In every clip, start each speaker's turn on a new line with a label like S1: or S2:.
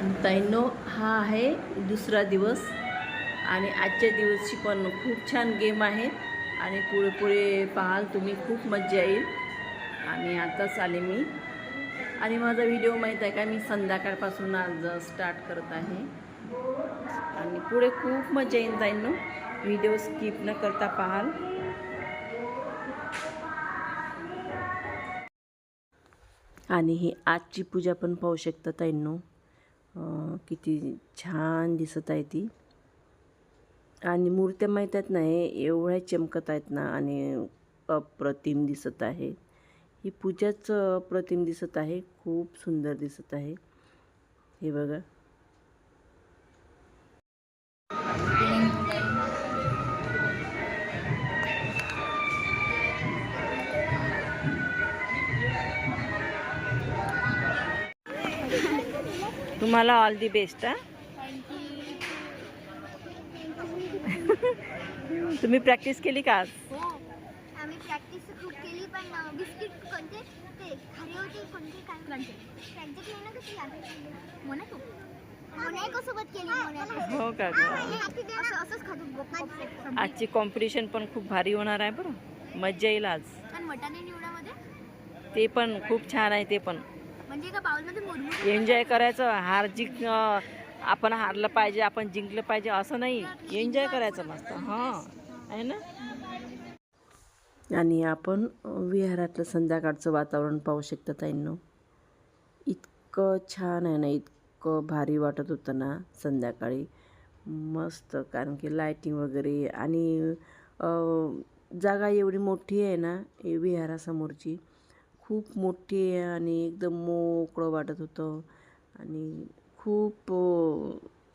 S1: आणि ताईंनो हा आहे दुसरा दिवस. आणि आजच्या दिवशी पण खूप छान गेम आहेत आणि पुढे पुढे पाहाल तुम्ही खूप मज्जा येईल. आणि आताच आले मी. आणि माझा व्हिडिओ माहीत आहे का? मी संध्याकाळपासून आज स्टार्ट करत आहे. आणि पुढे खूप मजा येईल ताईंनो. व्हिडिओ स्किप न करता पाहाल. आणि ही आजची पूजा पण पाहू शकता ताईंनो. किती छान दिसत आहे ती. आणि मूर्त्या माहीत आहेत ना हे एवढ्या चमकत आहेत ना आणि अप्रतिम दिसत आहे. ही पूजाच अप्रतिम दिसत आहे खूप सुंदर दिसत आहे. हे बघा. तुम्हाला ऑल दी बेस्ट हा? तुम्ही प्रॅक्टिस केली का आज?
S2: हो. आम्ही प्रॅक्टिस खूप केली पण अं, बिस्किट कोणते? ते खारे होते कोणते काय त्यांचे केली ना कशी आम्ही मोनाको मोनाको सोबत केली मोनाको
S1: हो का? ग?
S2: असं असंच खातो. गप्प
S1: आजची कॉम्पिटिशन पण खूप भारी होणार आहे बरं. मज्जा येईल आज.
S2: आणि मटाने निवडामध्ये?
S1: ते पण खूप छान आहे ते पण.
S2: म्हणजे
S1: एन्जॉय करायचं हार जिंक आपण हारलं पाहिजे आपण जिंकलं पाहिजे असं नाही. एन्जॉय करायचं मस्त हां. आहे ना? आणि आपण विहारातलं संध्याकाळचं वातावरण पाहू शकता ताईंनो. इतकं छान आहे ना इतकं भारी वाटत होतं ना संध्याकाळी. मस्त कारण की लायटिंग वगैरे आणि जागा एवढी मोठी आहे ना हे विहारासमोरची. खूप मोठी आहे आणि एकदम मोकळं वाटत होतं. आणि खूप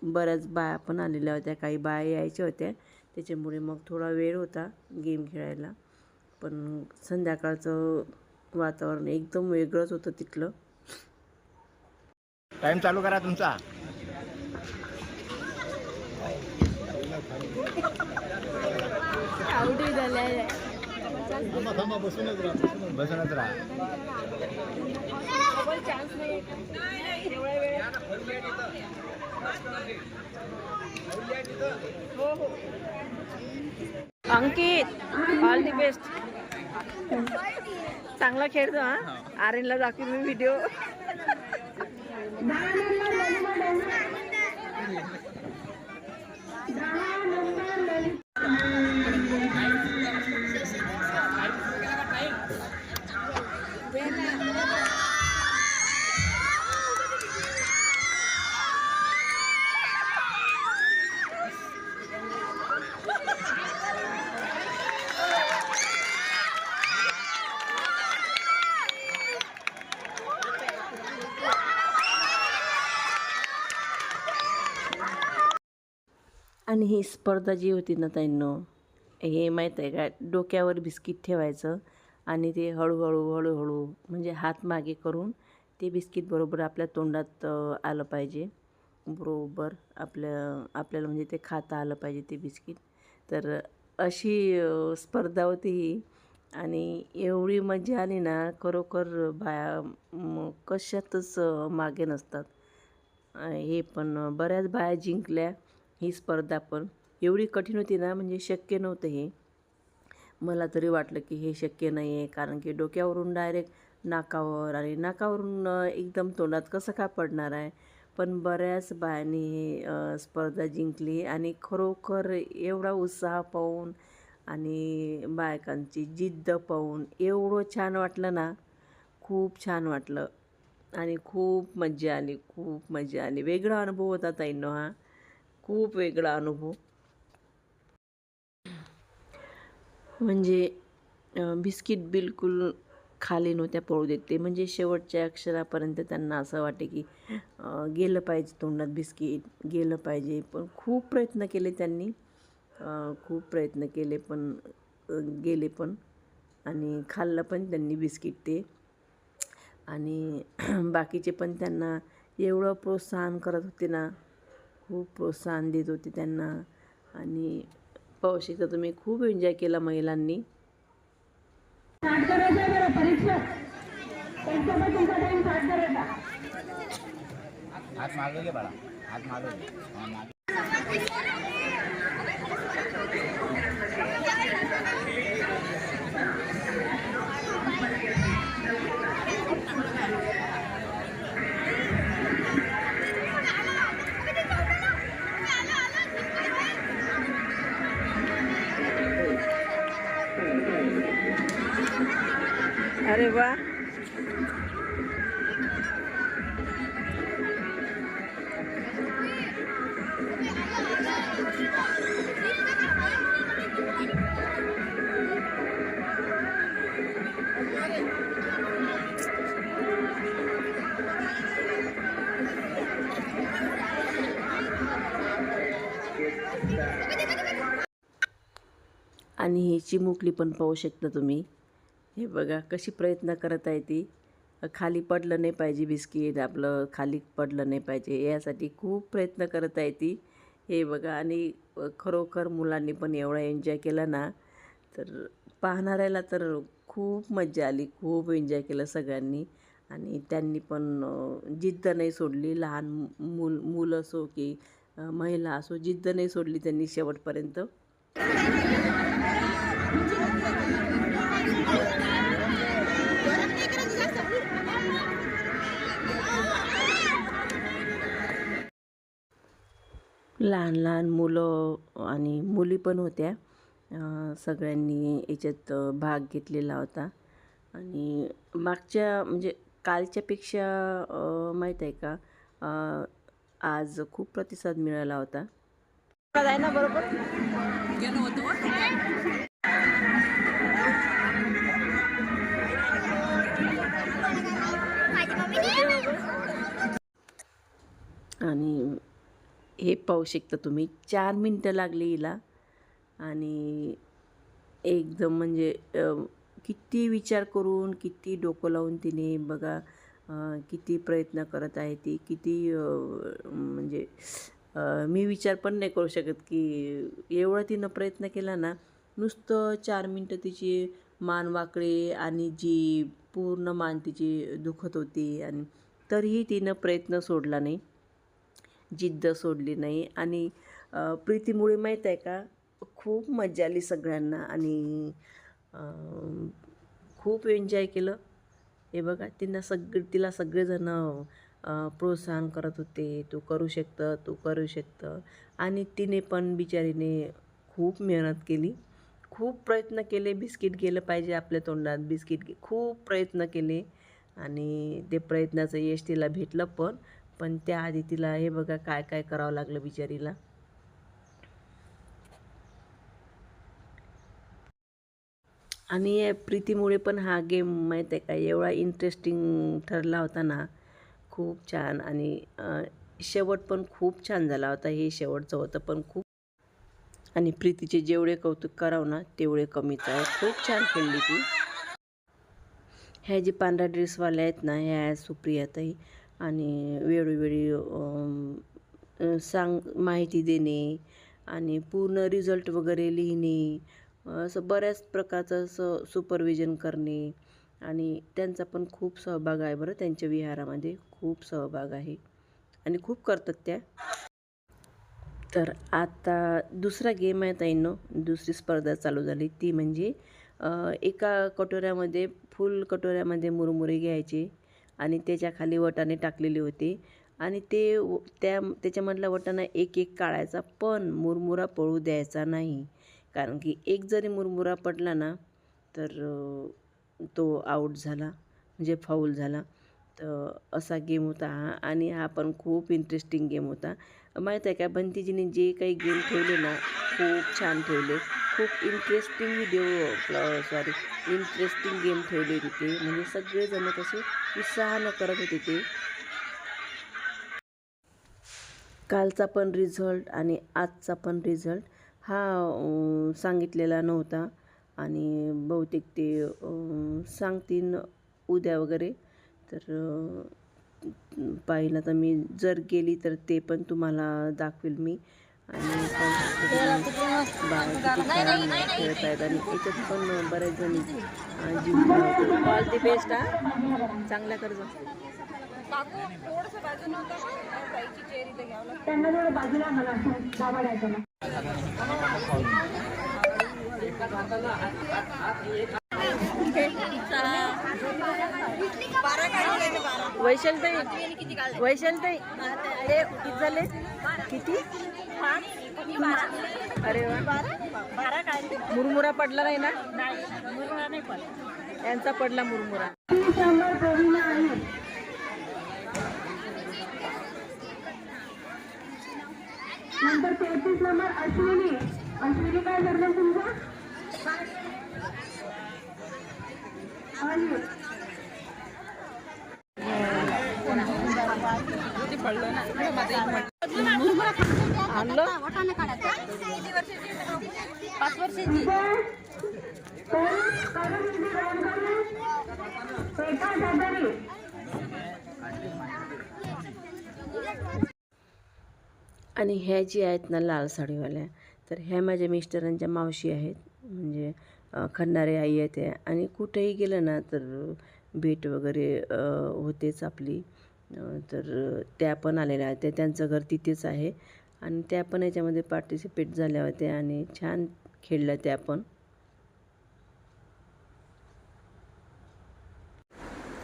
S1: बऱ्याच बाया पण आलेल्या होत्या. काही बाया यायच्या होत्या. त्याच्यामुळे मग थोडा वेळ होता गेम खेळायला. पण संध्याकाळचं वातावरण एकदम वेगळंच होतं तिथलं.
S3: टाइम चालू करा तुमचा. बसूनच राहा.
S1: अंकित ऑल दी बेस्ट चांगला खेळतो हा? आर्यनला दाखवीन मी व्हिडिओ आणि ही स्पर्धा जी होती ना ताईंनो हे माहीत आहे का? डोक्यावर बिस्किट ठेवायचं आणि ते हळूहळू हळूहळू म्हणजे हात मागे करून ते बिस्किट बरोबर आपल्या तोंडात आलं पाहिजे. बरोबर आपल्या आपल्याला म्हणजे ते खाता आलं पाहिजे ते बिस्किट. तर अशी स्पर्धा होती ही. आणि एवढी मजा आली ना खरोखर बाया कशातच मागे नसतात. हे पण बऱ्याच बाया जिंकल्या. ही स्पर्धा पण. एवढी कठीण होती ना म्हणजे शक्य नव्हतं हे. मला तरी वाटलं की हे शक्य नाही आहे कारण की डोक्यावरून डायरेक्ट नाकावर आणि नाकावरून एकदम तोंडात कसं काय पडणार आहे? पण बऱ्याच बायांनी हे स्पर्धा जिंकली आणि खरोखर एवढा उत्साह पाहून आणि बायकांची जिद्द पाहून एवढं छान वाटलं ना खूप छान वाटलं. आणि खूप मजा आली खूप मजा आली. वेगळा अनुभव होता ताईंनो हा. खूप वेगळा अनुभव. म्हणजे बिस्किट बिलकुल खाली नव्हत्या पळू देत ते. म्हणजे शेवटच्या अक्षरापर्यंत त्यांना असं वाटे की गेलं पाहिजे तोंडात बिस्किट गेलं पाहिजे. पण खूप प्रयत्न केले त्यांनी. खूप प्रयत्न केले पण गेले पण. आणि खाल्लं पण त्यांनी बिस्किट ते. आणि बाकीचे पण त्यांना एवढं प्रोत्साहन करत होते ना खूप प्रोत्साहन देत होते त्यांना. आणि पाहू शकता तुम्ही खूप एन्जॉय केला महिलांनी.
S3: हात मागे बाळा हात मागे ही
S1: चिमुकली पण पाहू शकता तुम्ही. हे बघा कशी प्रयत्न करत आहे ती. खाली पडलं नाही पाहिजे बिस्किट आपलं खाली पडलं नाही पाहिजे. यासाठी खूप प्रयत्न करत आहे ती. हे बघा आणि खरोखर मुलांनी पण एवढा एन्जॉय केला ना तर पाहणाऱ्याला तर खूप मजा आली खूप एन्जॉय केलं सगळ्यांनी. आणि त्यांनी पण जिद्द नाही सोडली. लहान मूल मूल असो की महिला असो जिद्द नाही सोडली त्यांनी शेवटपर्यंत. लहान लहान मुलं आणि मुली पण होत्या. सगळ्यांनी याच्यात भाग घेतलेला होता. आणि मागच्या म्हणजे कालच्यापेक्षा माहीत आहे का आज खूप प्रतिसाद मिळाला होता. ना बरोबर पाहू शकता तुम्ही. चार मिनटं लागली हिला. आणि एकदम म्हणजे किती विचार करून किती डोकं लावून तिने बघा किती प्रयत्न करत आहे ती किती म्हणजे मी विचार पण नाही करू शकत की एवढं तिनं प्रयत्न केला ना नुसतं चार मिनटं तिची मान वाकळे आणि जी पूर्ण मान तिची दुखत होती आणि तरीही तिनं प्रयत्न सोडला नाही. जिद्द सोडली नाही. आणि प्रीतीमुळे माहीत आहे का खूप मजा आली सगळ्यांना. आणि खूप एन्जॉय केलं. हे बघा तिनं सगळे तिला सगळेजणं प्रोत्साहन करत होते. तू करू शकतं तू करू शकतं. आणि तिने पण बिचारीने खूप मेहनत केली. खूप प्रयत्न केले बिस्किट गेलं पाहिजे आपल्या तोंडात. बिस्किट खूप प्रयत्न केले. आणि ते प्रयत्नाचं यश तिला भेटलं. पण पण त्याआधी तिला हे बघा काय काय करावं लागलं बिचारीला. आणि या प्रीतीमुळे पण हा गेम माहीत आहे का एवढा इंटरेस्टिंग ठरला होता ना खूप छान. आणि शेवट पण खूप छान झाला होता हे शेवटचं होतं पण खूप. आणि प्रीतीचे जेवढे कौतुक करावं ना तेवढे कमीच आहे खूप छान खेळली ती. ह्या जे पांढऱ्या ड्रेसवाल्या आहेत ना ह्या सुप्रिया सुप्रियाताई आणि वेळोवेळी सांग माहिती देणे आणि पूर्ण रिझल्ट वगैरे लिहिणे असं बऱ्याच प्रकारचं असं सुपरविजन करणे आणि त्यांचा पण खूप सहभाग आहे बरं. त्यांच्या विहारामध्ये खूप सहभाग आहे आणि खूप करतात त्या. तर आता दुसरा गेम आहे ताईनो. दुसरी स्पर्धा चालू झाली. ती म्हणजे एका कटोऱ्यामध्ये फुल कटोऱ्यामध्ये मुरमुरे घ्यायचे. आणि त्याच्याखाली वटाणे टाकलेले होते. आणि ते व- त्या त्याच्यामधला वटाणा एक एक काढायचा पण मुरमुरा पळू द्यायचा नाही. कारण की एक जरी मुरमुरा पडला ना तर तो आऊट झाला म्हणजे फाऊल झाला. तर असा गेम होता हा आणि हा पण खूप इंटरेस्टिंग गेम होता. माहीत आहे का बंतीजीने जे काही गेम ठेवले ना खूप छान ठेवले. खूप interesting video sorry interesting game ठेवले तिथे. म्हणजे सगळेजण कसे उत्साहानं करत होते ते. कालचा पण रिझल्ट आणि आजचा पण रिझल्ट हा सांगितलेला नव्हता. आणि बहुतेक ते सांगतीन सांगतील उद्या वगैरे. तर पाहिलं तर मी जर गेली तर ते पण तुम्हाला दाखवेल मी. आणि खेळत आहेत आणि याच्यात पण बऱ्याच जणी ऑल दी बेस्ट हा. चांगल्या कर्ज.
S4: त्यांना थोडं बाजूला मला असं
S1: अरे किती झाले? किती? अरे मुरमुरा पडला नाही ना? यांचा पडला मुरमुरा.
S4: नंबर तेहतीस नंबर अश्विनी. अश्विनी काय करणार तुमचा?
S1: आणलं
S2: पाच वर्षाची
S1: आणि ह्या जी आहेत ना लाल साडीवाल्या तर ह्या माझ्या मिस्टरांच्या मावशी आहेत. म्हणजे खणणारे खंडारे आई आहेत त्या आणि कुठेही गेलं ना तर भेट वगैरे होतेच आपली. तर त्या पण आलेल्या होत्या त्यांचं घर तिथेच आहे. आणि त्या पण याच्यामध्ये पार्टिसिपेट झाल्या होत्या आणि छान खेळल्या त्या पण.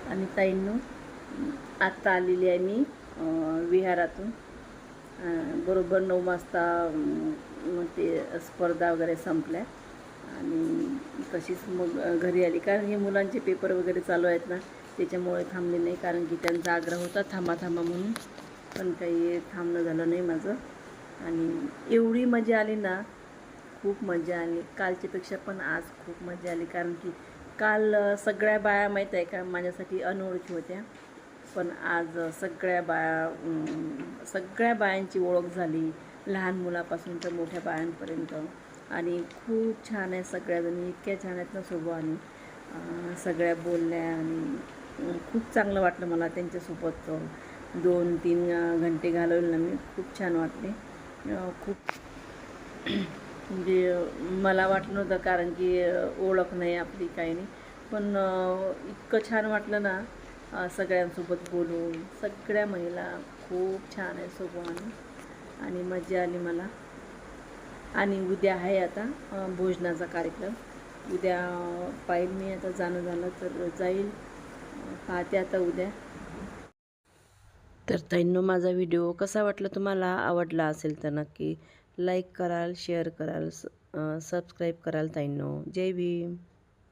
S1: आणि ताईंनो आत्ता आलेली आहे मी विहारातून. बरोबर नऊ वाजता ते स्पर्धा वगैरे संपल्या. आणि तशीच मग घरी आली. कारण हे मुलांचे पेपर वगैरे चालू आहेत ना त्याच्यामुळे थांबले नाही. कारण की त्यांचा आग्रह होता थांबा थांबा म्हणून. पण काही थांबणं झालं नाही माझं. आणि एवढी मजा आली ना खूप मजा आली. कालच्यापेक्षा पण आज खूप मजा आली. कारण की काल सगळ्या बाया माहीत आहे का माझ्यासाठी अनोळखी होत्या. पण आज सगळ्या बाया सगळ्या बायांची ओळख झाली. लहान मुलापासून तर मोठ्या बायांपर्यंत. आणि खूप छान आहे सगळ्याजणी इतक्या छान आहेत ना सोबाने सगळ्या बोलल्या आणि खूप चांगलं वाटलं मला त्यांच्यासोबत. दोन तीन घंटे घालवले ना मी. खूप छान वाटले. खूप म्हणजे मला वाटलं नव्हतं कारण की ओळख नाही आपली काही नाही. पण इतकं छान वाटलं ना सगळ्यांसोबत बोलून. सगळ्या महिला खूप छान आहे सोबत आणि मजा आली मला. आणि उद्या आहे आता भोजनाचा कार्यक्रम. उद्या पाहिजे मी आता जाणं झालं तर जाईल. पाहते आता उद्या. तर ताईंनो माझा व्हिडिओ कसा वाटला तुम्हाला? आवडला असेल तर नक्की लाईक कराल शेअर कराल सबस्क्राईब कराल ताईंनो. जय भीम.